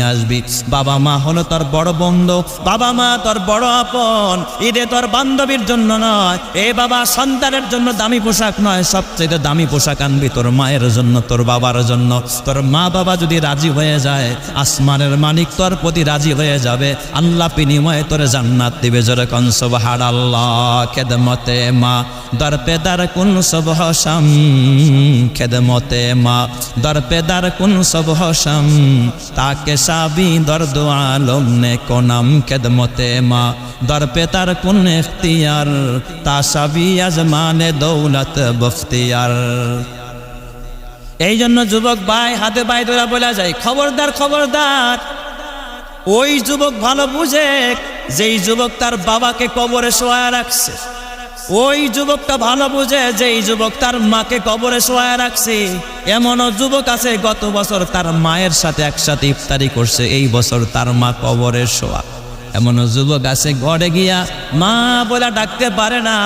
নিয়ে আসবি। বাবা মা হলো তোর বড় বন্ধু, বাবা মা তোর বড় আপন। ঈদে তোর বান্ধবীর জন্য নয়, এ বাবা সন্তানের জন্য দামি পোশাক নয় সবচেয়ে দামি পোশাক আনবি তোর মায়ের জন্য, তোর বাবার জন্য। তোর মা বাবা যদি রাজি হয়ে যায়, আসমানের মালিক তোর প্রতি রাজি হয়ে যাবে। আল্লাহ বিনিময়ে তোর জান্নাত দিবে জোরে কনসব আল্লাহ খেদমতে মা। দর পেদার কুন সব হসাম খেদমতে মা। দর পেদার কুন সব হসাম তাকে সাবি দর দো আলম নে কোনাম খেদমতে মা। দর পেতার কুন এখতিয়ার, তা সাবি আজমানে দৌলত বফতিয়ার এই জন্য যুবক ভাই, হাতে পায়ে তোরা বলা যায়, খবরদার খবরদার। ওই যুবক ভালো বুঝে, যেই যুবক তার বাবাকে কবরে শোয়া রাখছে। ওই যুবকটা ভালো বুঝে যে এই যুবক তার মাকে কবরে শোয়া রাখছে। এমনও যুবক আছে, গত বছর তার মায়ের সাথে একসাথে ইফতারি করছে, এই বছর তার মা কবরে শোয়া। এমনও যুবক আছে ঘরে গিয়া মা বলে ডাকতে পারে না।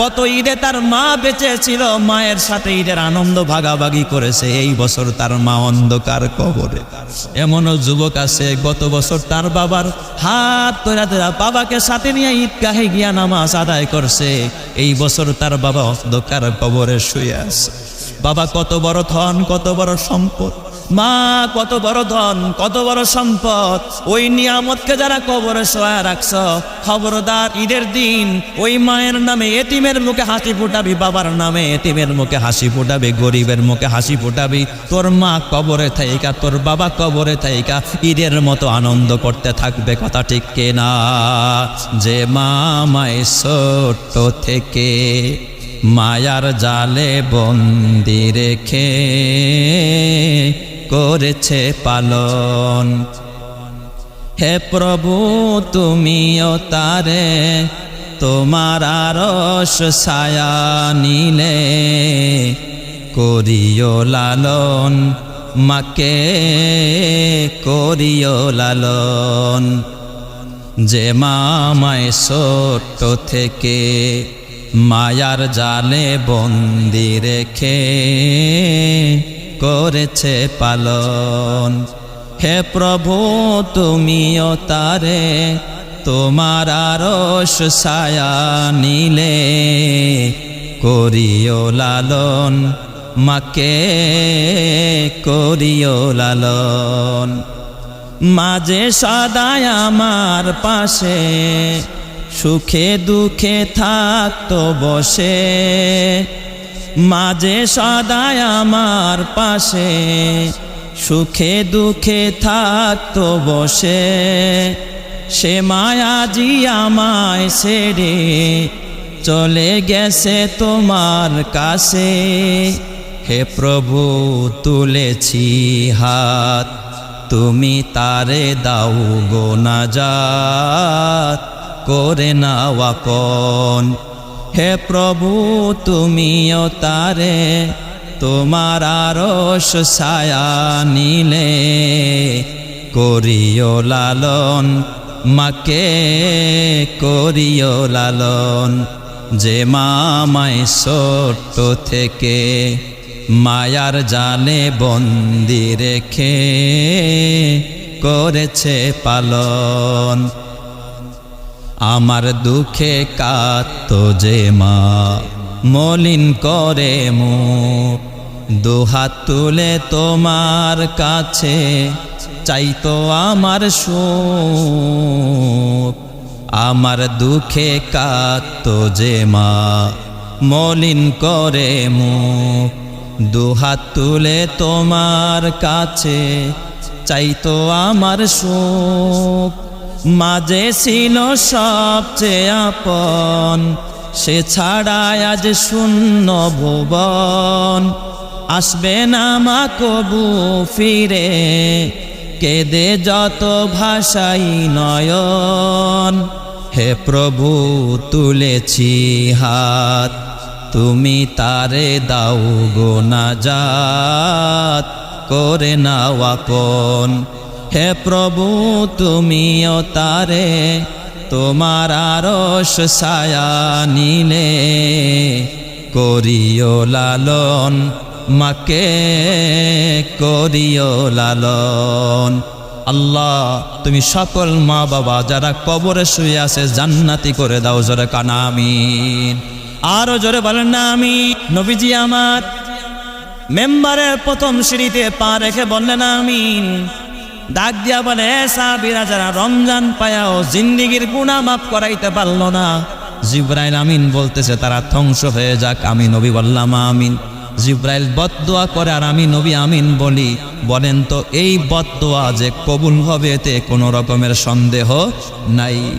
গত ঈদে তার মা বেঁচে ছিল, মায়ের সাথে ঈদের আনন্দ ভাগাভাগি করেছে। এই বছর তার মা অন্ধকার কবরে। এমনও যুবক আছে, গত বছর তার বাবার হাত তোরা তোরা বাবাকে সাথে নিয়ে ঈদগাহে গিয়া নামাজ আদায় করছে। এই বছর তার বাবা অন্ধকার কবরে শুয়ে আছে। বাবা কত বড় ধন, কত বড় সম্পদ। মা, কত বড় ধন, কত বড় সম্পদ, ওই নিয়ামতকে যারা কবরে শোয়া রাখছ, খবরদার ঈদের দিন, ওই মায়ের নামে এতিমের মুখে হাসি ফুটাবি, বাবার নামে এতিমের মুখে হাসি ফুটাবি, গরিবের মুখে হাসি ফুটাবি। তোর মা কবরে থাইকা, তোর বাবা কবরে থাইকা, ঈদের মতো আনন্দ করতে থাকবে, কথা ঠিক না যে মা মায় ছোট্ট থেকে মায়ার জালে বন্দি রেখে করেছে পালন। হে প্রভু, তুমিও তারে তোমার আরস ছায়া নিলে। করিও লালন, মাকে করিও লালন। যে মামায় ছোট্ট থেকে মায়ার জালে বন্দি রেখে করেছে পালন। হে প্রভু, তুমিও তারে তোমার আরস ছায়া নিলে। করিও লালন, মাকে করিও লালন। মাঝে সদায় আমার পাশে, সুখে দুঃখে থাকতো বসে। মাঝে সদায় আমার পাশে, সুখে দুঃখে থাকতো বসে। সে মায়াজি আমায় ছেড়ে চলে গেছে তোমার কাছে। হে প্রভু, তুলেছি হাত, তুমি তারে দাও গো না যাত করে নাওয়া কন হে প্রভু তুমিও তারে তোমার আরস ছায়া নিলে। করিও লালন, মাকে করিও লালন, যে মামায় ছোট্ট থেকে মায়ার জালে বন্দি রেখে করেছে পালন। আমার দুঃখে কাত যে মা, মলিন করে মু। দুহাত তুলে তোমার কাছে, চাইতো আমার সুখ। আমার দুঃখে কাত যে মা, মলিন করে মুখ দুহাত তুলে তোমার কাছে, চাইতো আমার সুখ। মাঝে ছিল সবচেয়ে আপন, সে ছাড়া আজ শূন্য ভুবন। আসবে না মা কবু ফিরে, কেদে যত ভাষাই নয়ন। হে প্রভু, তুলেছি হাত, তুমি তারে দাও গো না যাত করে নাও আপন। হে প্রভু, তুমিও তারে তোমার আরস ছায়া নিলে। করিও লালন, মাকে করিও লালন। আল্লাহ, তুমি সকল মা বাবা যারা কবরে শুয়ে আছে জান্নাতি করে দাও, জোরে কানা আমিন। আরও জোরে বলেন না আমি নবীজি আমার মেম্বারের প্রথম সিঁড়িতে পা রেখে বললেন, আমিন। ডাক দিয়া বলে, "এ সাহাবীরা, যারা রমজান পায়াও জিন্দিগির গুণা মাফ করাইতে পারল না, জিব্রাইল আমিন বলতেছে, তারা ধ্বংস হয়ে যাক, আমি নবী বললাম, আমিন। জিব্রাইল বদদোয়া করে, আর আমি নবী আমিন বলি। বলেন তো, এই বদদোয়া যে কবুল হবে, এতে কোনো রকমের সন্দেহ নাই।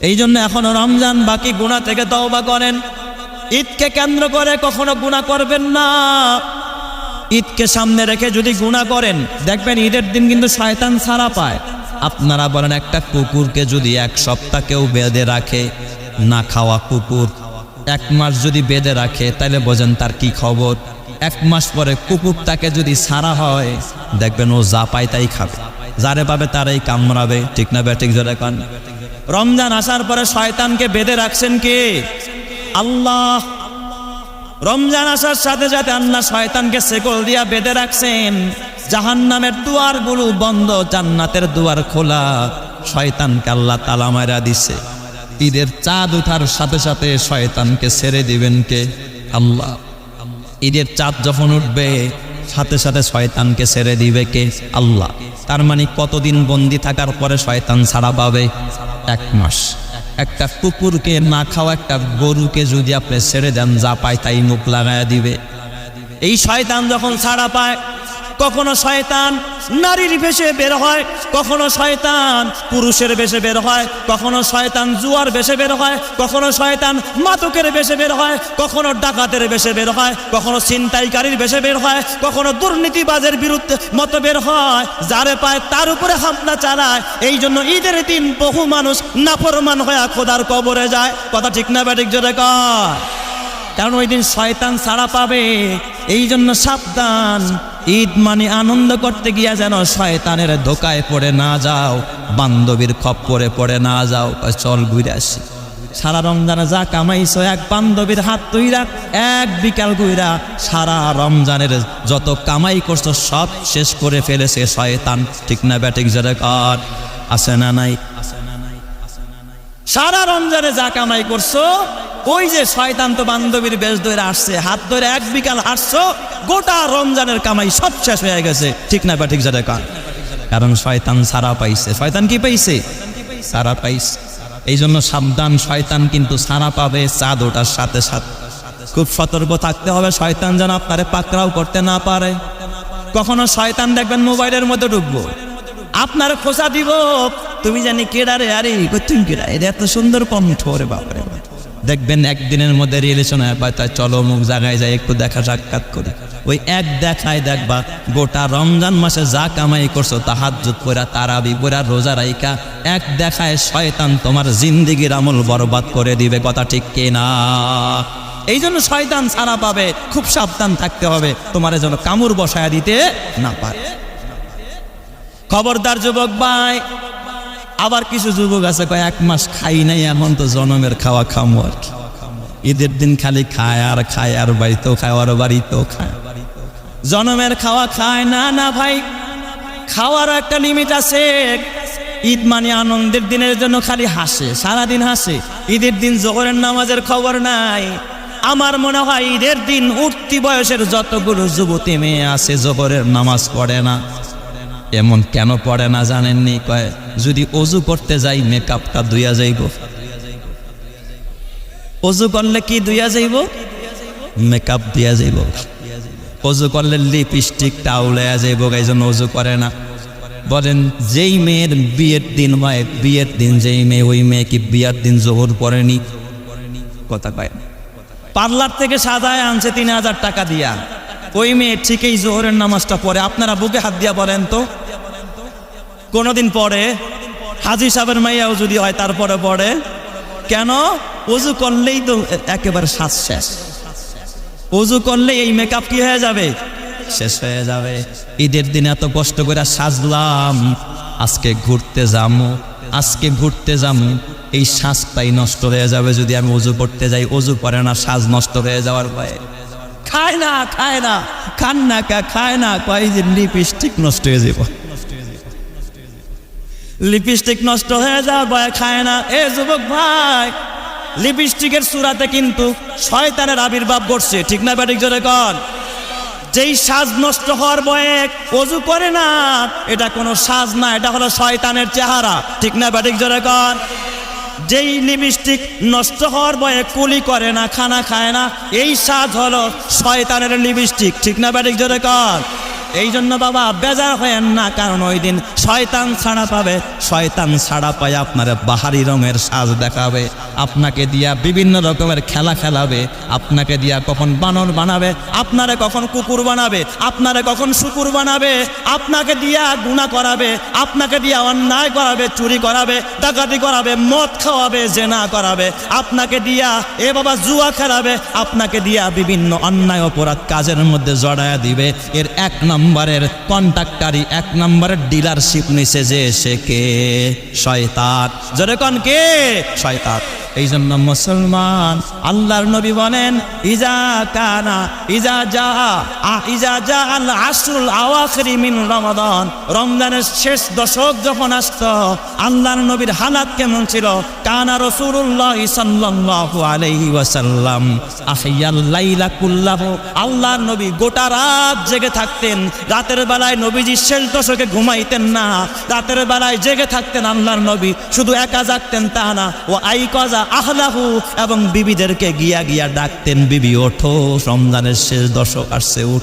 এই জন্য এখনও রমজান বাকি গুণা থেকে তওবা করেন। ঈদকে কেন্দ্র করে কখনো গুণা করবেন না। ঈদকে সামনে রেখে যদি গুণা করেন, দেখবেন ঈদের দিন কিন্তু শয়তান ছাড়া পায়। আপনারা বলেন, একটা কুকুরকে যদি এক সপ্তাহ কেউ বেঁধে রাখে, না খাওয়া কুকুর। এক মাস যদি বেঁধে রাখে তাহলে বোঝেন তার কি খবর। এক মাস পরে কুকুর তাকে যদি ছাড়া হয়, দেখবেন ও যা পায় তাই খাবে। যারে পাবে তারাই কামড়াবে, ঠিক না ব্যাটিক জোরে কান? রমজান আসার পরে শয়তানকে বেঁধে রাখছেন কে? আল্লাহ রমজান আসার সাথে সাথে আল্লাহ শয়তানকে সেকল দিয়া বেঁধে রাখছেন। জাহান জাহান্নামের দুয়ারগুলো বন্ধ, জান্নাতের দুয়ার খোলা। শয়তানকে আল্লাহ তালা মারা দিছে। ঈদের চাঁদ উঠার সাথে সাথে শয়তানকে ছেড়ে দিবেন কে? আল্লাহ। ঈদের চাঁদ যখন উঠবে, সাথে সাথে শয়তানকে ছেড়ে দিবে কে? আল্লাহ। তার মানে কতদিন বন্দি থাকার পরে শয়তান ছাড়া পাবে? এক মাস। একটা কুকুরকে না খাওয়া একটা গরুকে যদি আপনি ছেড়ে দেন, যা পায় তাই মুখ লাগায় দিবে। এই শয়তান যখন ছাড়া পায় কখনো শয়তান নারীর বেশে বের হয়, কখনো শয়তান পুরুষের বেশে বের হয়, কখনো শয়তান জুয়ার বেশে বের হয়, কখনো শয়তান মাতকের বেশে বের হয়, কখনো ডাকাতের বেশে বের হয়, কখনো ছিনতাইকারীর বেশে বের হয়, কখনো দুর্নীতিবাজের বিরুদ্ধে মতো বের হয়, যারে পায় তার উপরে হামলা চালায়। এই জন্য ঈদের দিন বহু মানুষ নাফরমান হয়ে খোদার কবরে যায়। কথা ঠিক না ব্যাটিক জোরে কয়? কারণ ওই দিন শয়তান ছাড়া পাবে এই জন্য সাবধান। ঈদ মানে আনন্দ করতে গিয়া যেন শয়তানের ধোকায় পড়ে না যাও, বান্ধবীর খপ্পরে পড়ে না যাও চল ঘুরে আসি। সারা রমজানে যা কামাইছো, এক বান্ধবীর হাত তুইরা এক বিকাল গুইরা সারা রমজানের যত কামাই করছ, সব শেষ করে ফেলেছে শয়তান। ঠিক না ব্যাটিক জেরে কর আছে না নাই? সারা রমজানে যা কামাই করছ, ওই যে শয়তান তো বান্ধবীর বেশ ধরে আসছে, হাত ধরে এক বিকাল হাসছো গোটা রমজানের কামাই সব শেষ হয়ে গেছে। ঠিক না বা ঠিক যাতে কান কারণ শয়তান সারা পাইছে। শয়তান কি পাইছে? সারা পাইছে। এই জন্য সাবধান, শয়তান কিন্তু সারা পাবে চাঁদ ওটার সাথে সাথে। খুব সতর্ক থাকতে হবে, শয়তান যেন আপনারে পাকড়াও করতে না পারে। কখনো শয়তান দেখবেন মোবাইলের মধ্যে ঢুকবো। আপনার খোঁচা দিব তুমি জানি কেডারে আরে? তুমি কেডা? এটা এত সুন্দর কণ্ঠ রে বাপরে দেখবেন একদিনের মধ্যে রিলেশন হয় তাই চলো মুখ জায়গায় যায় একটু দেখা সাক্ষাৎ করি। ওই এক দেখায় দেখবা, গোটা রমজান মাসে যা কামাই করছ, তাহাজ্জুদ পড়া তারাবি পড়া রোজা রাইকা এক দেখায় শয়তান তোমার জিন্দিগির আমল বরবাদ করে দিবে, কথা ঠিক কিনা এই জন্য শয়তান ছাড়া পাবে, খুব সাবধান থাকতে হবে, তোমার যেন কামড় বসায় দিতে না পারে। খবরদার যুবক ভাই আবার কিছু যুবক আছে, কয়, এক মাস খাই নাই, এখন তো জনমের খাওয়া খামো আর কি। ঈদের দিন খালি খায় আর খায়, আর বাড়িতেও খায়, আর বাড়িতেও খায়। জনমের খাওয়া খায়, না না ভাই খাওয়ারও একটা লিমিট আছে। ঈদ মানে আনন্দের দিনের জন্য খালি হাসে, সারাদিন হাসে। ঈদের দিন জোহরের নামাজের খবর নাই। আমার মনে হয় ঈদের দিন উঠতি বয়সের যতগুলো যুবতী মেয়ে আছে, জোহরের নামাজ পড়ে না। এমন কেন পড়ে না জানেননি? কয়, যদি অজু করতে যাই, মেকআপটা দুইয়া যাইব। অজু করলে কি দুইয়া যাইব? মেকআপ দিয়া যাইব। অজু করলে লিপস্টিকটা উলাইয়া যাইব, এই জন্য অজু করে না। বলেন, যেই মেয়ের বিয়ের দিন হয়, বিয়ের দিন যেই মেয়ে, ওই মেয়ে কি বিয়ের দিন জোহর পড়েনি? কথা কয়। পার্লার থেকে সাজায় আনছে তিন হাজার টাকা দিয়া। ওই মেয়ে ঠিকই জোহরের নামাজটা পড়ে। আপনারা বুকে হাত দিয়া বলেন তো। কোনোদিন পরে হাজি সাহেবের মাইয়াও যদি হয় তারপরে পড়ে। কেন? অজু করলেই তো একেবারে শ্বাস শেষ। অজু করলে এই মেকআপ কি হয়ে যাবে? শেষ হয়ে যাবে। ঈদের দিন এত কষ্ট করে সাজলাম। আজকে ঘুরতে যামু। আজকে ঘুরতে যামু। এই শ্বাসটাই নষ্ট হয়ে যাবে যদি আমি অজু করতে যাই। অজু করে না, শ্বাস নষ্ট হয়ে যাওয়ার ভয়ে। খায় না খায় না। খান না কা, খায় না। কয় যে লিপস্টিক নষ্ট হয়ে যাব লিপস্টিক নষ্ট হয়ে যাওয়ার ভয়ে খায় না। এ যুবক ভাই, লিপস্টিকের সুরাতে কিন্তু শয়তানের আবির্ভাব ঘটছে। ঠিক না ব্যাটিক জোরে কন? যেই সাজ নষ্ট হওয়ার বয়ে অজু করে না, এটা কোনো সাজ না, এটা হলো শয়তানের চেহারা। ঠিক না ব্যাটিক জোরে কন? যেই লিপস্টিক নষ্ট হওয়ার বয়ে কুলি করে না, খানা খায় না, এই স্বাদ হলো শয়তানের লিপস্টিক। ঠিক না, ব্যাটিক জোরে কন এই জন্য বাবা, বেজার হয়েন না, কারণ ওই দিন শয়তান ছাড়া পাবে। শয়তান ছাড়া পায় আপনার বাহারি রঙের সাজ দেখাবে। আপনাকে দিয়া বিভিন্ন রকমের খেলা খেলাবে। আপনাকে দিয়া কখন বানর বানাবে, আপনারে কখন কুকুর বানাবে, আপনারে কখন শুকুর বানাবে, আপনাকে দিয়া গুণা করাবে, আপনাকে দিয়া অন্যায় করাবে, চুরি করাবে, ডাকাতি করাবে, মদ খাওয়াবে, জেনা করাবে। আপনাকে দিয়া, এ বাবা, জুয়া খেলাবে, আপনাকে দিয়া বিভিন্ন অন্যায় অপরাধ কাজের মধ্যে জড়ায়া দিবে। এর এক নম্বরের কন্ট্রাক্টারি এক নম্বরের ডিলারশিপ নিছে যে সে কে? শয়তান। জরে কন কে? শয়তান। এই জন্য মুসলমান, আল্লাহর নবী বলেন, ইজা কানা, ইজা যা ইজা যা আল আওয়াখরি মিন রমাদান। রমজানের শেষ দশক যখন আসতো, আল্লাহর নবীর হালাত কেমন ছিল? কানা রসুল্লাহ সাল্লাল্লাহু আলাইহি ওয়াসাল্লাম আহিয়াল লাইলা কুল্লাহু। আল্লাহর নবী গোটা রাত জেগে থাকতেন। রাতের বেলায় নবীজি শেষ দশকে ঘুমাইতেন না। রাতের বেলায় জেগে থাকতেন আল্লাহর নবী। শুধু একা জাগতেন তা না। ও আই কজা আহলাহু এবং বিবিদেরকে গিয়া গিয়া ডাকতেন, বিবি, ওঠো, রমজানের শেষ দশক আসছে, উঠ।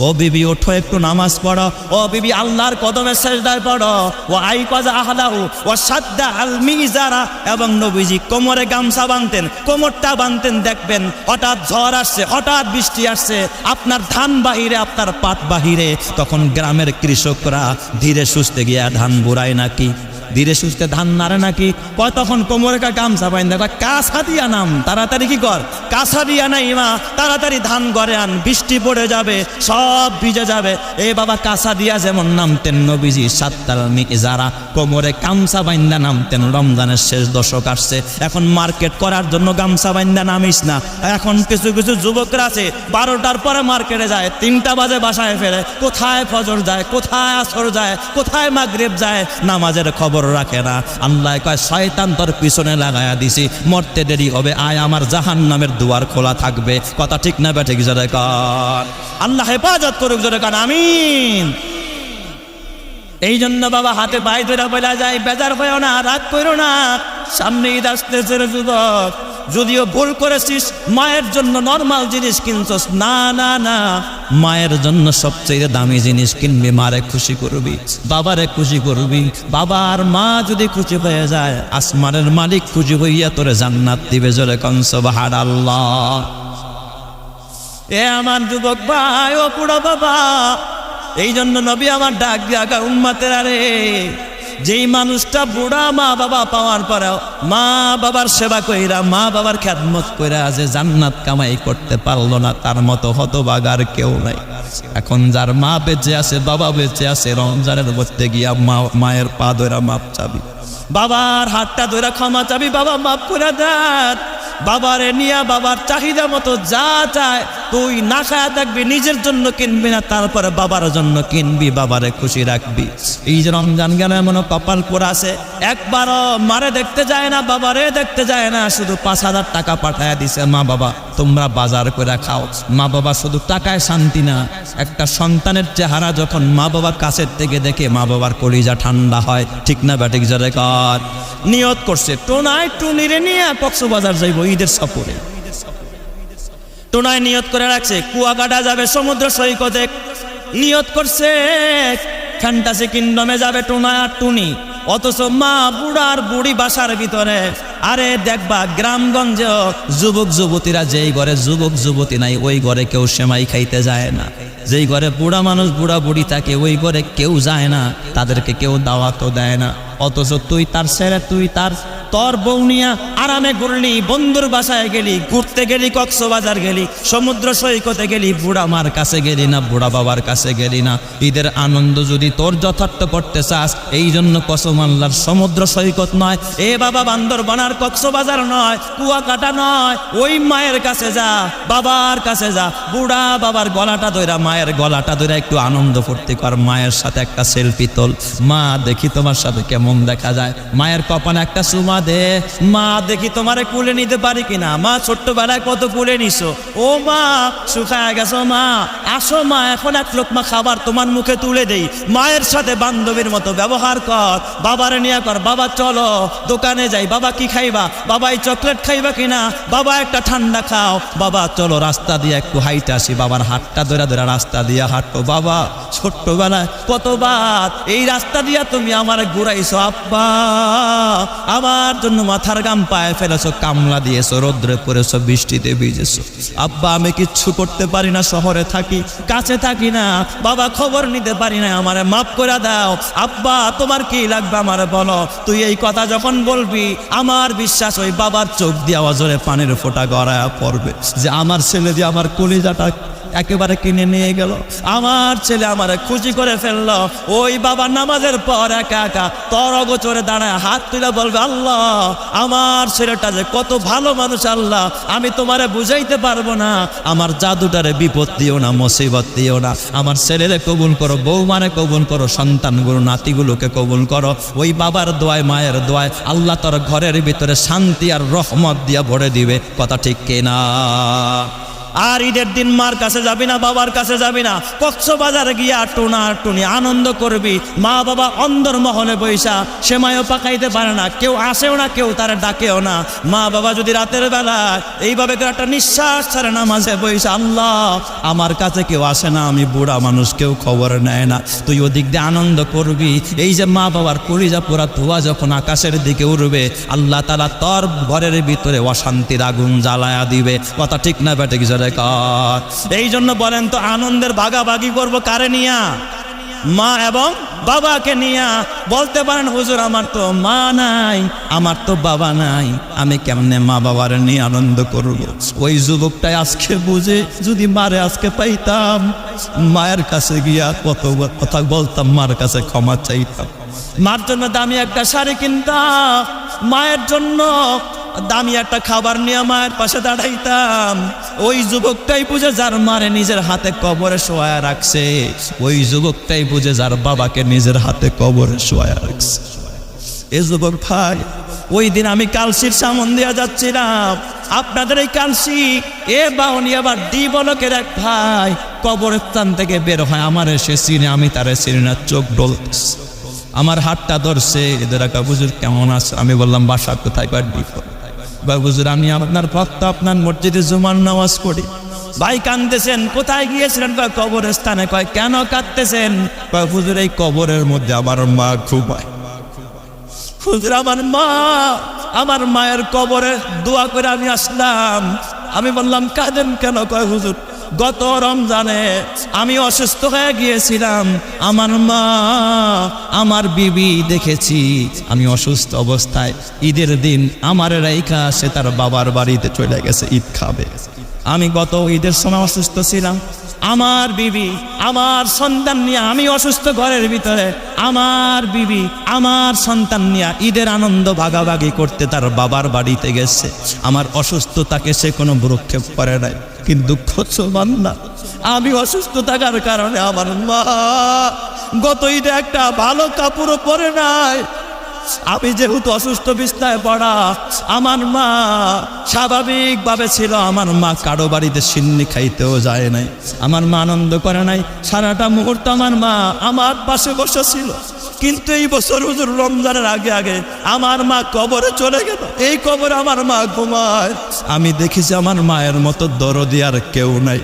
ও বিবি, ওঠো, একটু নামাজ পড়ো। ও বিবি, আল্লাহর কদমে শেষদায় পড়ো। ও আই কজা আহলাহু ও সাদ্দা আল মিজারা। এবং নবীজি কোমরে গামছা বাঁধতেন, কোমরটা বাঁধতেন, দেখবেন হঠাৎ ঝড় আসছে, হঠাৎ বৃষ্টি আসছে, আপনার ধান বাহিরে, আপনার পাট বাহিরে। তখন গ্রামের কৃষকরা ধীরে সুস্থে গিয়া ধান বুড়ায় নাকি ধীরে সুস্থে ধান নাড়ে নাকি? কয় তখন কোমরে কা গামছা পাইন দেখো কাছা দিয়া নাম, তাড়াতাড়ি কি কর? কাছা দিয়া নাই মা, তাড়াতাড়ি ধান গড়ে আন, বৃষ্টি পড়ে যাবে, সব ভিজে যাবে। এ বাবা কাছা দিয়া যেমন নামতেন নবীজি সাতটার যারা কোমরে গামছা বাইন্দা নামতেন, রমজানের শেষ দশক আসছে। এখন মার্কেট করার জন্য গামছা বাইন্দা নামিস না। এখন কিছু কিছু যুবকরা আছে, বারোটার পরে মার্কেটে যায়, তিনটা বাজে বাসায় ফেরে, কোথায় ফজর যায়, কোথায় আসর যায়, কোথায় মাগরেব যায়, নামাজের খবর রাখে না। আল্লাহ কয়, শয়তান তোর পিছনে লাগায়া দিছি। মরতে দেরি হবে। আয়, আমার জাহান নামের দুয়ার খোলা থাকবে। কথা ঠিক না বেঠে জোরে কান। আল্লাহ হেফাজত করুক, জোরে কান, আমিন। এই জন্য বাবা, হাতে পায়ে ধরে বলা যায়, বেজার হয়েও না, রাগ করো না। সামনে ঈদ আসতেছে যুবক। যদিও ভুল করেছিস, মায়ের জন্য নর্মাল জিনিস কিনছস, না না না, মায়ের জন্য সবচেয়ে দামি জিনিস কিনবি, মারে খুশি করবি, বাবারে খুশি করবি, বাবা আর মা যদি খুশি হয়ে যায়, আসমানের মালিক খুশি হইয়া তোরে জান্নাত দিবে জোরে কংস বাহার আল্লাহ এ আমার যুবক ভাই, ও পুরো বাবা এই জন্য নবী আমার ডাক দিয়া উম্মাতের আরে যেই মানুষটা বুড়া মা বাবা পাওয়ার পরে মা বাবার সেবা কইরা, মা বাবার খ্যাতমত কইরা যে জান্নাত কামাই করতে পারল না, তার মতো হতবাগার কেউ নাই। এখন যার মা বেঁচে আছে, বাবা বেঁচে আছে, রমজানের মধ্যে গিয়া মা, মায়ের পা ধরা মাপ চাবি। বাবার হাতটা ধরা ক্ষমা চাবি, বাবা মাপ করে দেন। বাবারে নিয়া বাবার চাহিদা মতো যা চায় তুই না খায়া থাকবি নিজের জন্য কিনবি না, তারপরে বাবার জন্য কিনবি, বাবারে খুশি রাখবি। এই যে রমজান গেল এমন কপাল পরে আছে। একবারও মারে দেখতে যায় না, বাবারে দেখতে যায় না, শুধু পাঁচ হাজার টাকা পাঠায় দিছে মা বাবা। তোমরা বাজার করে খাও। মা বাবা শুধু টাকায় শান্তি না, একটা সন্তানের চেহারা যখন মা বাবা কাছের থেকে দেখে মা বাবার কলিজা ঠান্ডা হয়, ঠিক না ব্যাটিক জরে কর নিয়ত করছে, টোনায় টুনিরে নিয়ে কক্সবাজার যাইব, ঈদের সফরে। টোনায় নিয়ত করে রাখছে, কুয়াকাটা যাবে সমুদ্র সৈকতে। নিয়ত করছে, ফ্যান্টাসি কিংডমে যাবে টোনায় আর টুনি, অথচ মা বুড়ার বুড়ি বাসার ভিতরে। আরে দেখবা গ্রামগঞ্জে যুবক যুবতীরা যেই ঘরে যুবক যুবতী নাই, ওই ঘরে কেউ সেমাই খাইতে যায় না। যেই ঘরে বুড়া মানুষ, বুড়া বুড়ি থাকে, ওই ঘরে কেউ যায় না, তাদেরকে কেউ দাওয়াতও দেয় না। অথচ তুই তার ছেলে, তুই তার তোর বউ নিয়া আরামে ঘুরলি, বন্ধুর বাসায় গেলি, ঘুরতে গেলি, কক্সবাজার গেলি, সমুদ্র সৈকতে গেলি, বুড়া মার কাছে গেলি না, বুড়া বাবার কাছে গেলি না। ঈদের আনন্দ যদি তোর যথার্থ করতে চাস, এই জন্য কসম আল্লাহর সমুদ্র সৈকত নয়, এ বাবা বান্দর বানার কক্সবাজার নয়, কুয়াকাটা নয়, ওই মায়ের কাছে যা, বাবার কাছে যা, বুড়া বাবার গলাটা দইরা মায়ের গলাটা ধরে একটু আনন্দ ফুর্তি কর, মায়ের সাথে একটা সেলফি তোল। মা, দেখি তোমার সাথে কেমন দেখা যায়। মায়ের কপালে একটা সুমা দে। মা, দেখি তোমারে কুলে নিতে পারি কিনা? মা, ছোট্টবেলায় কত কুলে নিছো? ও মা, শুকায় গেছো মা। আসো মা, এখন এক লোকমা খাবার তোমার মুখে তুলে দেই। মায়ের সাথে বান্ধবীর মতো ব্যবহার কর। বাবারে নিয়ে কর। বাবা, চলো, দোকানে যাই। বাবা, কি খাইবা? বাবা, এই চকলেট খাইবা কিনা? বাবা, একটা ঠান্ডা খাও। বাবা, চলো, রাস্তা দিয়ে একটু হাইটে আসি। বাবার হাতটা ধরে ধরে রাস্তা দিয়ে হাঁটো বাবা, ছোট্টবেলায় কতবার এই রাস্তা দিয়া তুমি আমার ঘুরাইছো? আব্বা, আমার জন্য মাথার গাম পায়ে কামলা রোদ্রে বৃষ্টিতে আব্বা, আমি কিচ্ছু করতে পারি না, শহরে থাকি, কাছে থাকি না, বাবা খবর নিতে পারি না, আমারে মাফ করে দাও। আব্বা, তোমার কি লাগবে আমার বলো? তুই এই কথা যখন বলবি, আমার বিশ্বাস ওই বাবার চোখ দিয়ে অজরে পানির ফোঁটা গড়ায় পড়বে। যে আমার ছেলে দিয়ে আমার কলিজাটা একেবারে কিনে নিয়ে গেল। আমার ছেলে আমার খুশি করে ফেলল। ওই বাবা নামাজের পর একা একা তর গোচরে দাঁড়ায় হাত তুলে বলবে, আল্লাহ, আমার ছেলেটা যে কত ভালো মানুষ, আল্লাহ, আমি তোমারে বুঝাইতে পারব না। আমার জাদুটারে বিপদ দিও না, মুসিবত দিও না। আমার ছেলেরে কবুল করো, বৌমারে কবুল করো, সন্তানগুলো, নাতিগুলোকে কবুল করো। ওই বাবার দোয়ায়, মায়ের দোয়ায় আল্লাহ তোর ঘরের ভিতরে শান্তি আর রহমত দিয়া ভরে দিবে। কথা ঠিক কিনা? আর ঈদের দিন মার কাছে যাবি না, বাবার কাছে যাবি না। কক্সবাজারে গিয়া টোনা টুনি আনন্দ করবি। মা বাবা অন্দর মহলে বৈশা, সেমাইও পাকাইতে পারে না। কেউ আসেও না, কেউ তার ডাকেও না। মা বাবা যদি রাতের বেলা এইভাবে একটা নিঃশ্বাস ছাড়ে না মাঝে বৈশা, আল্লাহ, আমার কাছে কেউ আসে না, আমি বুড়া মানুষ, কেউ খবর নেয় না। তুই ওদিক দিয়ে আনন্দ করবি। এই যে মা বাবার কলিজা পোড়া ধোয়া যখন আকাশের দিকে উড়বে, আল্লাহ তালা তোর ঘরের ভিতরে অশান্তির আগুন জ্বালায়া দিবে। কথা ঠিক না বেটে কিছু রে কর এই জন্য বলেন তো আনন্দের ভাগাভাগি করব কারে নিয়া? মা এবং বাবাকে নিয়া। বলতে পারেন, হুজুর, আমার তো মা নাই, আমার তো বাবা নাই, আমি কেমনে মা বাবার নিয়ে আনন্দ করব? ওই যুবকটাই আজকে বুঝে, যদি মারে আজকে পাইতাম, মায়ের কাছে গিয়া কত কথা বলতাম, মার কাছে ক্ষমা চাইতাম। মার জন্য দামি একটা শাড়ি কিনতাম, মায়ের জন্য দামি একটা খাবার নিয়ে মায়ের পাশে দাঁড়াইতাম। ওই যুবকটাই বুঝে যার মারে নিজের হাতে কবরে শোয়া রাখছে। ওই যুবকটাই বুঝে যার বাবাকে নিজের হাতে কবরে শোয়া রাখছে। এ যুবক ভাই, ওই দিন আমি কালসির সামন দিয়া যাচ্ছিলাম। আপনাদের এই কালসি এ বাউনি আবার ডি বলকের এক ভাই। কবরস্থান থেকে বের হয়, আমার এসে চিনে, আমি তারে চিনি না, চোখ ডলতেছে। আমার হাতটা ধরছে, এদের একটা বুঝুর কেমন আছে? আমি বললাম, বাসা কোথায় বা ডি বা হুজুর, আমি আপনার ভক্ত, আপনার মসজিদে জুমার নামাজ করি ভাই কাঁদতেছেন কোথায় গিয়েছিলেন? কয়, কবরস্থানে। কয়, কেন কাঁদতেছেন? কয়, হুজুর, এই কবরের মধ্যে আমার মা ঘুমায়। হুজুর, আমার মা, আমার মায়ের কবরে দোয়া করে আমি আসলাম। আমি বললাম, কাঁদেন কেন? কয়, হুজুর গত রমজানে আমি অসুস্থ হয়ে গিয়েছিলাম। আমার মা, আমার বিবি দেখেছি। আমি অসুস্থ অবস্থায় ঈদের দিন আমার রাইখা সে তার বাবার বাড়িতে চলে গেছে, ঈদ খাবে। আমি গত ঈদের সময় অসুস্থ ছিলাম। আমার বিবি, আমার সন্তান নিয়ে আমি অসুস্থ ঘরের ভিতরে। আমার বিবি, আমার সন্তান নিয়ে ঈদের আনন্দ ভাগাভাগি করতে তার বাবার বাড়িতে গেছে। আমার অসুস্থতাকে সে কোনো ভ্রক্ষেপ করে নাই। কিন্তু সমান না। আমি অসুস্থ থাকার কারণে আমার মা গত ঈদে একটা ভালো কাপড়ও পরে নাই। আমি যেহেতু অসুস্থ বিস্তায় পড়া, আমার মা স্বাভাবিকভাবে ছিল, আমার মা কারও বাড়িতে সিন্নি খাইতেও যায় নাই। আমার মা আনন্দ করে নাই। সারাটা মুহূর্ত আমার মা আমার পাশে বসে ছিল। কিন্তু এই বছর হুজুর রমজানের আগে আগে আমার মা কবরে চলে গেল। এই কবরে আমার মা ঘুমায়। আমি দেখেছি আমার মায়ের মতো দরদি আর কেউ নাই।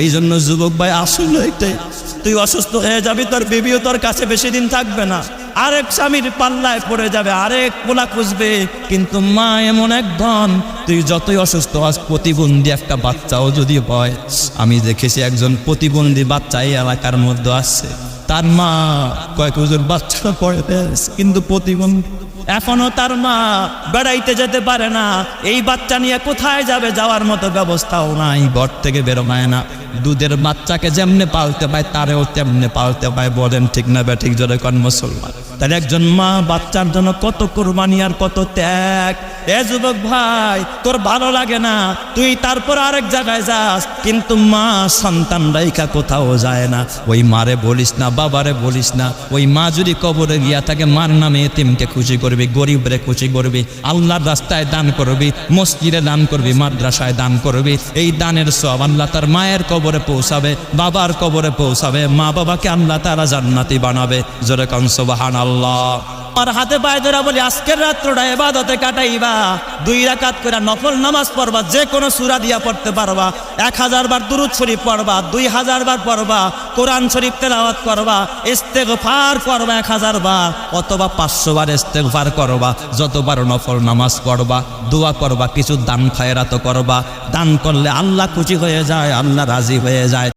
এই জন্য যুবক ভাই, আসলে এটাই। তুই অসুস্থ হয়ে যাবি, তোর বিবিও তোর কাছে বেশি দিন থাকবে না। আরেক স্বামীর পাল্লায় পড়ে যাবে, আরেক পোলা খুঁজবে। কিন্তু মা এমন এক ধন তুই যতই অসুস্থ হস, প্রতিবন্ধী একটা বাচ্চাও যদি হয়। আমি দেখেছি একজন প্রতিবন্ধী বাচ্চা এই এলাকার মধ্যে আসছে তার মা কয়েক ওজন বাচ্চা পড়ে কিন্তু প্রতিবন্ধী এখনও তার মা বেড়াইতে যেতে পারে না। এই বাচ্চা নিয়ে কোথায় যাবে যাওয়ার মতো ব্যবস্থাও নাই, ঘর থেকে বেরোয় না। দুধের বাচ্চাকে যেমনে পালতে পায়, তারেও তেমনে পালতে পায়। বলেন, ঠিক না বে, ঠিক জোরে কন মুসলমান। তাহলে একজন মা বাচ্চার জন্য কত কোরবানি আর কত ত্যাগ। এ যুবক ভাই, তোর ভালো লাগে না, তুই তারপর আরেক জায়গায় যাস। কিন্তু মা সন্তান রাইখা কোথাও যায় না। ওই মারে বলিস না, বাবারে বলিস না। ওই মা যদি কবরে গিয়া থাকে, মার নামে এতিমকে খুশি করবি, গরিবরে খুশি করবি, আল্লাহর রাস্তায় দান করবি, মসজিদে দান করবি, মাদ্রাসায় দান করবি। এই দানের সব আল্লাহ তার মায়ের কবরে পৌঁছাবে বাবার কবরে পৌঁছাবে মা বাবাকে আল্লাহ তারা জান্নাতি বানাবে। জোরে কনসবাহান আল্লাহ আমার হাতে পায়ে ধরা বলি আজকের রাত্রটা এবাদতে কাটাইবা। দুই রাকাত করে নফল নামাজ পড়বা, যে কোনো সুরা দিয়া পড়তে পারবা। এক হাজার বার দুরুদ শরীফ পড়বা, দুই হাজার বার পড়বা, কোরআন শরীফ তেলাওয়াত করবা, ইস্তেগফার করবা এক হাজার বার, অথবা পাঁচশো বার ইস্তেক ফার করবা। যতবার নফল নামাজ পড়বা, দোয়া করবা, কিছু দান খায়রাত করবা। দান করলে আল্লাহ খুশি হয়ে যায়, আল্লাহ রাজি হয়ে যায়।